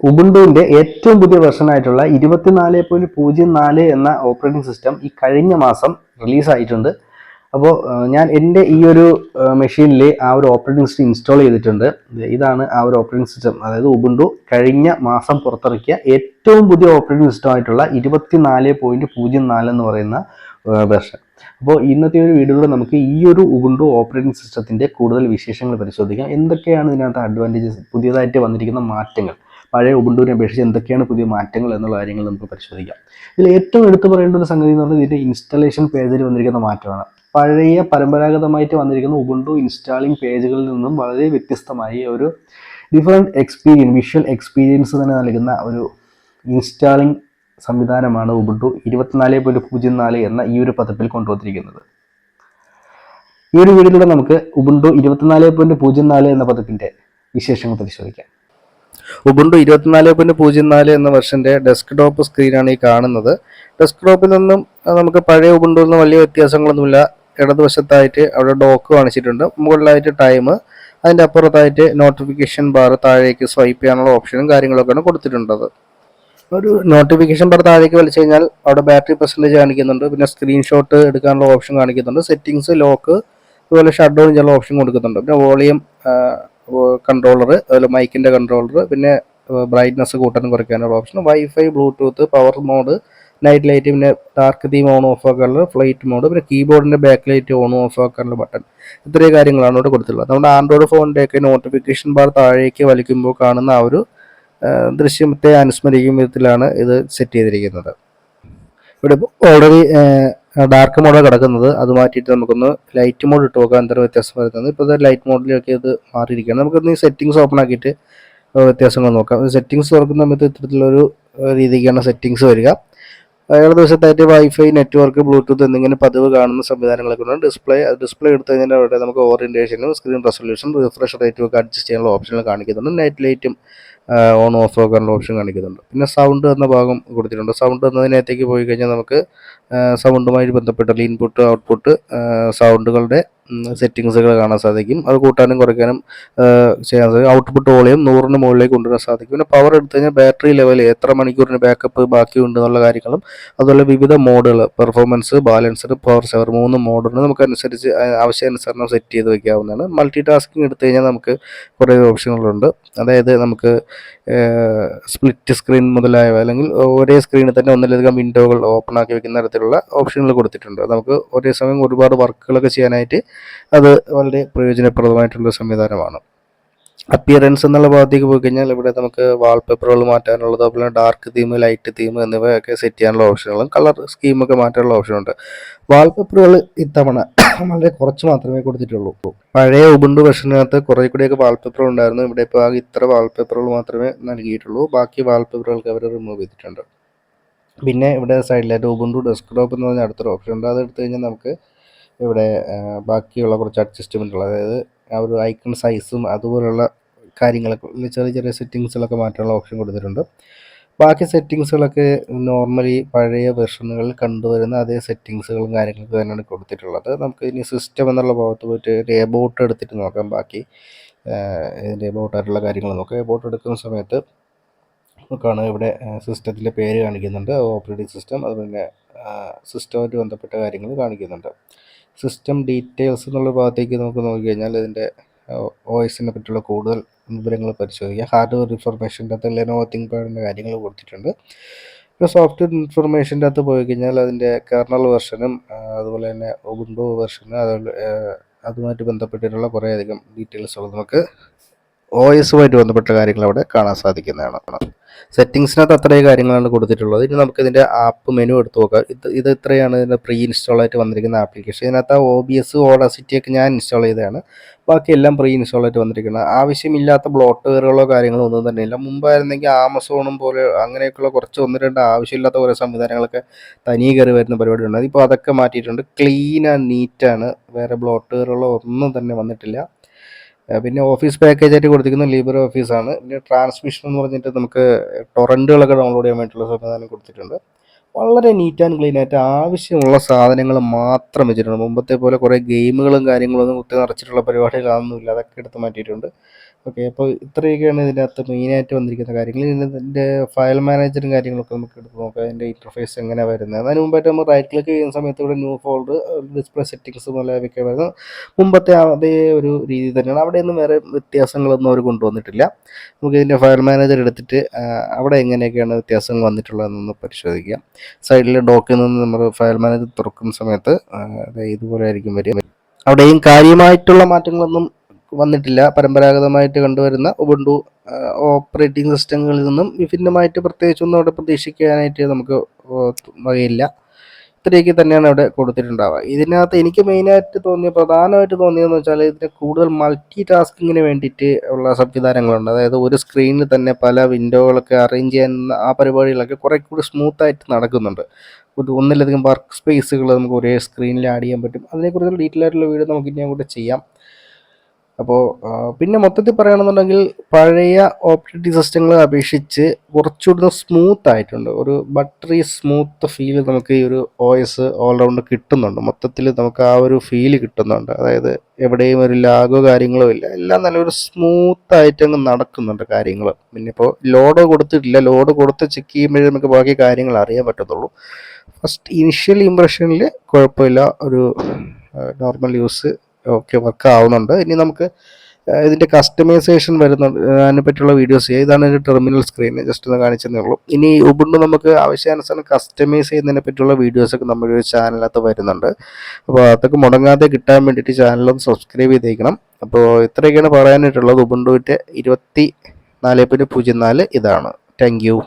ഉബുണ്ടുവിന്റെ ഏറ്റവും പുതിയ വെർഷൻ ആയിട്ടുള്ള ഇരുപത്തിനാല് പോയിന്റ് പൂജ്യം നാല് എന്ന ഓപ്പറേറ്റിംഗ് സിസ്റ്റം ഈ കഴിഞ്ഞ മാസം റിലീസായിട്ടുണ്ട് അപ്പോൾ ഞാൻ എന്റെ ഈ ഒരു മെഷീനിൽ ആ ഒരു ഓപ്പറേറ്റിംഗ് സിസ്റ്റം ഇൻസ്റ്റാൾ ചെയ്തിട്ടുണ്ട്. ഇതാണ് ആ ഒരു ഓപ്പറേറ്റിംഗ് സിസ്റ്റം അതായത് ഉബുണ്ടു കഴിഞ്ഞ മാസം പുറത്തിറക്കിയ ഏറ്റവും പുതിയ ഓപ്പറേറ്റിംഗ് സിസ്റ്റം ആയിട്ടുള്ള ഇരുപത്തിനാല് പോയിന്റ് പൂജ്യം നാല് എന്ന് പറയുന്ന വെർഷൻ അപ്പോൾ ഇന്നത്തെ ഒരു വീഡിയോയിലൂടെ നമുക്ക് ഈ ഒരു ഉബുണ്ടു ഓപ്പറേറ്റിംഗ് സിസ്റ്റത്തിന്റെ കൂടുതൽ വിശേഷങ്ങൾ പരിശോധിക്കാം. എന്തൊക്കെയാണ് ഇതിനകത്ത് അഡ്വാന്റേജസ് പുതിയതായിട്ട് വന്നിരിക്കുന്ന മാറ്റങ്ങൾ? പഴയ ഉബുണ്ടുവിനെ അപേക്ഷിച്ച് എന്തൊക്കെയാണ് പുതിയ മാറ്റങ്ങൾ എന്നുള്ള കാര്യങ്ങൾ നമുക്ക് പരിശോധിക്കാം. ഇതിൽ ഏറ്റവും എടുത്തു പറയേണ്ട ഒരു സംഗതി എന്ന് പറഞ്ഞാൽ ഇതിന്റെ ഇൻസ്റ്റലേഷൻ പേജിൽ വന്നിരിക്കുന്ന മാറ്റമാണ്. പഴയ പരമ്പരാഗതമായിട്ട് വന്നിരിക്കുന്ന ഉബുണ്ടു ഇൻസ്റ്റാളിംഗ് പേജുകളിൽ നിന്നും വളരെ വ്യത്യസ്തമായി ഒരു ഡിഫറെന്റ് എക്സ്പീരിയൻസ് വിഷ്വൽ എക്സ്പീരിയൻസ് തന്നെ നൽകുന്ന ഒരു ഇൻസ്റ്റാളിംഗ് സംവിധാനമാണ് ഉബുണ്ടു ഇരുപത്തിനാല് പോയിന്റ് പൂജ്യം നാല് എന്ന ഈ ഒരു പതിപ്പിൽ കൊണ്ടുവന്നിരിക്കുന്നത്. ഈ ഒരു വീഡിയോയിലൂടെ നമുക്ക് ഉബുണ്ടു ഇരുപത്തിനാല് പോയിന്റ് പൂജ്യം നാല് എന്ന പതിപ്പിന്റെ വിശേഷങ്ങൾ പരിശോധിക്കാം. ഉബുണ്ടു ഇരുപത്തിനാല് പോയിന്റ് പൂജ്യം നാല് എന്ന വെർഷന്റെ ഡെസ്ക്ടോപ്പ് സ്ക്രീനാണ് ഈ കാണുന്നത്. ഡെസ്ക്ടോപ്പിൽ നിന്നും നമുക്ക് പഴയ ഉബുണ്ടുവിൽ നിന്ന് വലിയ വ്യത്യാസങ്ങളൊന്നുമില്ല. ഇടതുവശത്തായിട്ട് അവിടെ ഡോക്ക് കാണിച്ചിട്ടുണ്ട്. മുകളിലായിട്ട് ടൈം അതിന്റെ അപ്പുറത്തായിട്ട് നോട്ടിഫിക്കേഷൻ ബാർ താഴേക്ക് സ്വൈപ്പ് ചെയ്യാനുള്ള ഓപ്ഷനും കാര്യങ്ങളൊക്കെയാണ് കൊടുത്തിട്ടുള്ളത്. ഒരു നോട്ടിഫിക്കേഷൻ ബാർ താഴേക്ക് വലിച്ചു കഴിഞ്ഞാൽ അവിടെ ബാറ്ററി പെർസെന്റേജ് കാണിക്കുന്നുണ്ട്. പിന്നെ സ്ക്രീൻഷോട്ട് എടുക്കാനുള്ള ഓപ്ഷൻ കാണിക്കുന്നുണ്ട്. സെറ്റിങ്സ് ലോക്ക് അതുപോലെ ഷട്ട് ഡൗൺ ചെയ്യാനുള്ള ഓപ്ഷൻ കൊടുക്കുന്നുണ്ട്. പിന്നെ വോളിയം കൺട്രോളർ അതുപോലെ മൈക്കിന്റെ കൺട്രോളർ പിന്നെ ബ്രൈറ്റ്നസ് കൂട്ടാനും കുറയ്ക്കാനുള്ള option wifi bluetooth power mode night light പിന്നെ ഡാർക്ക് തീം ഓൺ ഓഫ് ആക്കാനുള്ള ഫ്ലൈറ്റ് മോഡ് പിന്നെ കീബോർഡിന്റെ ബാക്ക് ലൈറ്റ് ഓൺ ഓഫ് ആക്കാനുള്ള ബട്ടൺ ഇത്രയും കാര്യങ്ങളാണ് ഇവിടെ കൊടുത്തിട്ടുള്ളത്. നമ്മുടെ ആൻഡ്രോയിഡ് ഫോണിന്റെയൊക്കെ നോട്ടിഫിക്കേഷൻ ബാർ താഴേക്ക് വലിക്കുമ്പോൾ കാണുന്ന ആ ഒരു ദൃശ്യത്തെ അനുസ്മരിക്കും വിധത്തിലാണ് ഇത് സെറ്റ് ചെയ്തിരിക്കുന്നത്. ഇവിടെ ഓൾറെഡി ഡാർക്ക് മോഡാണ് കിടക്കുന്നത്. അത് മാറ്റിയിട്ട് നമുക്കൊന്ന് ലൈറ്റ് മോഡ് ഇട്ട് നോക്കാം. എന്താ വ്യത്യാസം വരുന്നത്? ഇപ്പോൾ ലൈറ്റ് മോഡിലൊക്കെ ഇത് മാറിയിരിക്കുകയാണ്. നമുക്കൊന്ന് ഈ സെറ്റിങ്സ് ഓപ്പൺ ആക്കിയിട്ട് വ്യത്യാസങ്ങൾ നോക്കാം. സെറ്റിങ്സ് തുറക്കുന്ന സമയത്ത് ഇത്തരത്തിലൊരു രീതിക്കാണ് സെറ്റിങ്സ് വരിക. അയാളുടെ ദിവസത്തായിട്ട് വൈഫൈ നെറ്റ്വർക്ക് ബ്ലൂടൂത്ത് എന്നിങ്ങനെ പതിവ് കാണുന്ന സംവിധാനങ്ങളൊക്കെ ഉണ്ട്. ഡിസ്പ്ലേ ഡിസ്പ്ലേ എടുത്തു കഴിഞ്ഞാൽ അവിടെ നമുക്ക് ഓറിയന്റേഷനും സ്ക്രീൻ റെസൊല്യൂഷൻ റിഫ്രഷ് റേറ്റും ഒക്കെ അഡ്ജസ്റ്റ് ചെയ്യാനുള്ള ഓപ്ഷനുകൾ കാണിക്കുന്നുണ്ട്. നൈറ്റ് ലൈറ്റും ഓൺ ഓഫ് ആക്കാനുള്ള ഓപ്ഷൻ കാണിക്കുന്നുണ്ട്. പിന്നെ സൗണ്ട് എന്ന ഭാഗം കൊടുത്തിട്ടുണ്ട്. സൗണ്ട് എന്നതിനകത്തേക്ക് പോയി കഴിഞ്ഞാൽ നമുക്ക് സൗണ്ടുമായി ബന്ധപ്പെട്ട ഇൻപുട്ട് ഔട്ട്പുട്ട് സൗണ്ടുകളുടെ സെറ്റിങ്സുകൾ കാണാൻ സാധിക്കും. അത് കൂട്ടാനും കുറയ്ക്കാനും ചെയ്യാൻ സാധിക്കും. ഔട്ട്പുട്ട് വോളിയം നൂറിന് മുകളിലേക്ക് കൊണ്ടുവരാൻ സാധിക്കും. പിന്നെ പവർ എടുത്തു കഴിഞ്ഞാൽ ബാറ്ററി ലെവൽ എത്ര മണിക്കൂറിന് ബാക്കപ്പ് ബാക്കിയുണ്ട് എന്നുള്ള കാര്യങ്ങളും അതുപോലെ വിവിധ മോഡുകൾ പെർഫോമൻസ് ബാലൻസ്ഡ് പവർ സെവർ മൂന്ന് മോഡുകൾ നമുക്ക് അനുസരിച്ച് ആവശ്യാനുസരണം സെറ്റ് ചെയ്ത് വയ്ക്കാവുന്നതാണ് മൾട്ടി ടാസ്കിങ് എടുത്തു കഴിഞ്ഞാൽ നമുക്ക് കുറേ ഓപ്ഷനുകളുണ്ട് അതായത് നമുക്ക് സ്പ്ലിറ്റ് സ്ക്രീൻ മുതലായവ അല്ലെങ്കിൽ ഒരേ സ്ക്രീനിൽ തന്നെ ഒന്നിലധികം വിൻഡോകൾ ഓപ്പൺ ആക്കി വെക്കുന്ന തരത്തിലുള്ള ഓപ്ഷനുകൾ കൊടുത്തിട്ടുണ്ട്. നമുക്ക് ഒരേ സമയം ഒരുപാട് വർക്കുകളൊക്കെ ചെയ്യാനായിട്ട് അത് വളരെ പ്രയോജനപ്രദമായിട്ടുള്ള സംവിധാനമാണ്. അപ്പിയറൻസ് എന്നുള്ള ഭാഗത്തേക്ക് പോയി കഴിഞ്ഞാൽ ഇവിടെ നമുക്ക് വാൾപേപ്പറുകൾ മാറ്റാനുള്ളത് അതുപോലെ ഡാർക്ക് തീം ലൈറ്റ് തീം എന്നിവയൊക്കെ സെറ്റ് ചെയ്യാനുള്ള ഓപ്ഷനുകളും കളർ സ്കീമൊക്കെ മാറ്റാനുള്ള ഓപ്ഷനുണ്ട് വാൾപേപ്പറുകൾ ഇത്തവണ വളരെ കുറച്ച് മാത്രമേ കൊടുത്തിട്ടുള്ളൂ. പഴയ ഉബുണ്ടു വെർഷനകത്ത് കുറേ കൂടിയൊക്കെ വാൾപേപ്പർ ഉണ്ടായിരുന്നു. ഇവിടെ ഇപ്പോൾ ആകെ ഇത്ര വാൾപേപ്പറുകൾ മാത്രമേ നൽകിയിട്ടുള്ളൂ. ബാക്കി വാൾപേപ്പറുകൾക്ക് അവർ റിമൂവ് ചെയ്തിട്ടുണ്ട്. പിന്നെ ഇവിടെ സൈഡിലായിട്ട് ഉബുണ്ടു ഡെസ്ക്ടോപ്പ് എന്ന് പറഞ്ഞ അടുത്തൊരു ഓപ്ഷൻ ഉണ്ട്. അത് എടുത്തു കഴിഞ്ഞാൽ നമുക്ക് ഇവിടെ ബാക്കിയുള്ള കുറച്ച് അഡ്ജസ്റ്റ്മെന്റുകൾ അതായത് ആ ഒരു ഐക്കൺ സൈസും അതുപോലുള്ള കാര്യങ്ങളൊക്കെ ചെറിയ ചെറിയ സെറ്റിങ്സുകളൊക്കെ മാറ്റാനുള്ള ഓപ്ഷൻ കൊടുത്തിട്ടുണ്ട്. ബാക്കി സെറ്റിങ്സുകളൊക്കെ നോർമലി പഴയ വെർഷനുകളിൽ കണ്ടുവരുന്ന അതേ സെറ്റിങ്സുകളും കാര്യങ്ങളൊക്കെ തന്നെയാണ് കൊടുത്തിട്ടുള്ളത്. നമുക്ക് ഇനി സിസ്റ്റം എന്നുള്ള ഭാഗത്ത് പോയിട്ട് ഒരു എടുത്തിട്ട് നോക്കാം. ബാക്കി ഇതിന്റെ എബോട്ടായിട്ടുള്ള കാര്യങ്ങൾ നോക്കാം. എബോട്ട് എടുക്കുന്ന സമയത്ത് നമുക്കാണ് ഇവിടെ സിസ്റ്റത്തിന്റെ പേര് കാണിക്കുന്നുണ്ട്. ഓപ്പറേറ്റിംഗ് സിസ്റ്റം അതുപോലെ സിസ്റ്റമായിട്ട് ബന്ധപ്പെട്ട കാര്യങ്ങൾ കാണിക്കുന്നുണ്ട്. സിസ്റ്റം ഡീറ്റെയിൽസ് എന്നുള്ള ഭാഗത്തേക്ക് നമുക്ക് നോക്കിക്കഴിഞ്ഞാൽ ഇതിന്റെ ഒ എസിനെ പറ്റിയുള്ള കൂടുതൽ വിവരങ്ങൾ പരിശോധിക്കാം. ഹാർഡ്വെയർ ഇൻഫർമേഷന്റെ അകത്ത് ലെനോവോ തിങ്ക് പാഡിന്റെ കാര്യങ്ങൾ കൊടുത്തിട്ടുണ്ട്. ഇപ്പോൾ സോഫ്റ്റ്വെയർ ഇൻഫർമേഷന്റെ അകത്ത് പോയി കഴിഞ്ഞാൽ അതിന്റെ കേർണൽ വെർഷനും അതുപോലെ തന്നെ ഉബുണ്ടു വെർഷനും അതുപോലെ അതുമായിട്ട് ബന്ധപ്പെട്ടിട്ടുള്ള കുറേയധികം ഡീറ്റെയിൽസുകൾ നമുക്ക് ഒ എസുമായിട്ട് ബന്ധപ്പെട്ട കാര്യങ്ങൾ അവിടെ കാണാൻ സാധിക്കുന്നതാണ്. സെറ്റിങ്സിനകത്ത് അത്രയും കാര്യങ്ങളാണ് കൊടുത്തിട്ടുള്ളത്. ഇനി നമുക്ക് ഇതിന്റെ ആപ്പ് മെനു എടുത്ത് നോക്കാം. ഇത് ഇത് ഇത്രയാണ് ഇതിന്റെ പ്രീ ഇൻസ്റ്റാൾ ആയിട്ട് വന്നിരിക്കുന്ന ആപ്ലിക്കേഷൻ ഇതിനകത്ത് ഒ ബി എസ് ഓഡാസിറ്റിയൊക്കെ ഞാൻ ഇൻസ്റ്റാൾ ചെയ്തതാണ്. ബാക്കി എല്ലാം പ്രീ ഇൻസ്റ്റാൾ ആയിട്ട് വന്നിരിക്കുന്നത് ആവശ്യമില്ലാത്ത ബ്ലോട്ടുകയറുകളോ കാര്യങ്ങളോ ഒന്നും തന്നെ ഇല്ല. മുമ്പായിരുന്നെങ്കിൽ ആമസോണും പോലെ അങ്ങനെയൊക്കെയുള്ള കുറച്ച് ഒന്ന് രണ്ട് ആവശ്യമില്ലാത്ത കുറേ സംവിധാനങ്ങളൊക്കെ തനിയെ കയറി വരുന്ന പരിപാടി ഇപ്പോൾ അതൊക്കെ മാറ്റിയിട്ടുണ്ട്. ക്ലീൻ ആൻഡ് നീറ്റാണ് വേറെ ബ്ലോട്ടുകയറുകളോ ഒന്നും തന്നെ വന്നിട്ടില്ല. പിന്നെ ഓഫീസ് പാക്കേജ് ആയിട്ട് കൊടുത്തിരിക്കുന്ന ലിബർ ഓഫീസാണ് പിന്നെ ട്രാൻസ്മിഷൻ എന്ന് പറഞ്ഞിട്ട് നമുക്ക് ടൊറന്റുകളൊക്കെ ഡൗൺലോഡ് ചെയ്യാൻ വേണ്ടിയിട്ടുള്ള സംവിധാനം കൊടുത്തിട്ടുണ്ട്. വളരെ നീറ്റ് ആൻഡ് ക്ലീൻ ആയിട്ട് ആവശ്യമുള്ള സാധനങ്ങൾ മാത്രം വെച്ചിട്ടുണ്ട്. മുമ്പത്തെ പോലെ കുറേ ഗെയിമുകളും കാര്യങ്ങളും ഒന്നും കുത്തി നിറച്ചിട്ടുള്ള പരിപാടികളൊന്നുമില്ല. അതൊക്കെ എടുത്ത് മാറ്റിയിട്ടുണ്ട്. ഓക്കെ അപ്പോൾ ഇത്രയൊക്കെയാണ് ഇതിനകത്ത് മെയിനായിട്ട് വന്നിരിക്കുന്ന കാര്യങ്ങൾ. ഇതിന്റെ ഫയൽ മാനേജറും കാര്യങ്ങളൊക്കെ നമുക്ക് എടുത്ത് നോക്കാം. അതിന്റെ ഇന്റർഫേസ് എങ്ങനെ വരുന്നത്. അതിന് മുമ്പായിട്ട് നമ്മൾ റൈറ്റ് ക്ലിക്ക് ചെയ്യുന്ന സമയത്ത് ഇവിടെ ന്യൂ ഫോൾഡർ ഡിസ്പ്ലേ സെറ്റിങ്സ് പോലെയൊക്കെ വരുന്നത് മുമ്പത്തെ അതേ ഒരു രീതി തന്നെയാണ്. അവിടെയൊന്നും വേറെ വ്യത്യാസങ്ങളൊന്നും അവർ കൊണ്ടുവന്നിട്ടില്ല. നമുക്ക് ഇതിന്റെ ഫയൽ മാനേജർ എടുത്തിട്ട് അവിടെ എങ്ങനെയൊക്കെയാണ് വ്യത്യാസങ്ങൾ വന്നിട്ടുള്ളതെന്നൊന്ന് പരിശോധിക്കാം. സൈഡിലെ ഡോക്കിൽ നിന്ന് നമ്മൾ ഫയൽ മാനേജർ തുറക്കുന്ന സമയത്ത് ഇതുപോലെ ആയിരിക്കും വരിക. അവിടെയും കാര്യമായിട്ടുള്ള മാറ്റങ്ങളൊന്നും വന്നിട്ടില്ല. പരമ്പരാഗതമായിട്ട് കണ്ടുവരുന്ന ഉബുണ്ടു ഓപ്പറേറ്റിംഗ് സിസ്റ്റങ്ങളിൽ നിന്നും വിഭിന്നമായിട്ട് പ്രത്യേകിച്ചൊന്നും അവിടെ പ്രതീക്ഷിക്കാനായിട്ട് നമുക്ക് വകയില്ല. ഇത്രയൊക്കെ തന്നെയാണ് അവിടെ കൊടുത്തിട്ടുണ്ടാവുക. ഇതിനകത്ത് എനിക്ക് മെയിനായിട്ട് തോന്നിയ പ്രധാനമായിട്ട് തോന്നിയതെന്ന് വെച്ചാൽ ഇതിന് കൂടുതൽ മൾട്ടി ടാസ്കിങ്ങിന് വേണ്ടിയിട്ട് ഉള്ള സംവിധാനങ്ങളുണ്ട്. അതായത് ഒരു സ്ക്രീനിൽ തന്നെ പല വിൻഡോകളൊക്കെ അറേഞ്ച് ചെയ്യാൻ ആ പരിപാടികളൊക്കെ കുറേ കൂടി സ്മൂത്തായിട്ട് നടക്കുന്നുണ്ട്. ഒന്നിലധികം വർക്ക് സ്പേസുകൾ നമുക്ക് ഒരേ സ്ക്രീനിൽ ആഡ് ചെയ്യാൻ പറ്റും. അതിനെക്കുറിച്ചുള്ള ഡീറ്റെയിൽ ആയിട്ടുള്ള വീഡിയോ നമുക്ക് ഇനി അങ്ങോട്ട് ചെയ്യാം. അപ്പോൾ പിന്നെ മൊത്തത്തിൽ പറയുകയാണെന്നുണ്ടെങ്കിൽ പഴയ ഓപ്പറേറ്റിംഗ് സിസ്റ്റങ്ങളെ അപേക്ഷിച്ച് കുറച്ചുകൂടി സ്മൂത്ത് ആയിട്ടുണ്ട്. ഒരു ബട്ടറി സ്മൂത്ത് ഫീൽ നമുക്ക് ഈ ഒരു ഒ എസ് ഓൾറൗണ്ട് കിട്ടുന്നുണ്ട്. മൊത്തത്തിൽ നമുക്ക് ആ ഒരു ഫീൽ കിട്ടുന്നുണ്ട്. അതായത് എവിടെയും ഒരു ലാഗോ കാര്യങ്ങളോ ഇല്ല. എല്ലാം നല്ലൊരു സ്മൂത്ത് ആയിട്ട് അങ്ങ് നടക്കുന്നുണ്ട് കാര്യങ്ങൾ. പിന്നെ ഇപ്പോൾ ലോഡ് കൊടുത്തിട്ടില്ല. ലോഡ് കൊടുത്ത് ചെക്ക് ചെയ്യുമ്പോഴേ നമുക്ക് ബാക്കി കാര്യങ്ങൾ അറിയാൻ പറ്റത്തുള്ളൂ. ഫസ്റ്റ് ഇനിഷ്യൽ ഇമ്പ്രഷനിൽ കുഴപ്പമില്ല. ഒരു നോർമൽ യൂസ് ഓക്കെ വർക്ക് ആവുന്നുണ്ട്. ഇനി നമുക്ക് ഇതിന്റെ കസ്റ്റമൈസേഷൻ വരുന്നുണ്ട് അതിനെ പറ്റിയുള്ള വീഡിയോസ് ചെയ്യുക ഇതാണ് ഒരു ടെർമിനൽ സ്ക്രീൻ ജസ്റ്റ് ഒന്ന് കാണിച്ചതേ ഉള്ളൂ. ഇനി ഉബുണ്ട് നമുക്ക് ആവശ്യാനുസരണം കസ്റ്റമൈസ് ചെയ്യുന്നതിനെ പറ്റിയുള്ള വീഡിയോസൊക്കെ നമ്മുടെ ഒരു ചാനലിനകത്ത് വരുന്നുണ്ട്. അപ്പോൾ അതൊക്കെ മുടങ്ങാതെ കിട്ടാൻ വേണ്ടിയിട്ട് ചാനലൊന്ന് സബ്സ്ക്രൈബ് ചെയ്തേക്കണം. അപ്പോൾ ഇത്രയൊക്കെയാണ് പറയാനായിട്ടുള്ളത്. ഉബുണ്ടുവിന്റെ ഇരുപത്തി നാല് പൂജ്യം നാല് ഇതാണ്. Thank you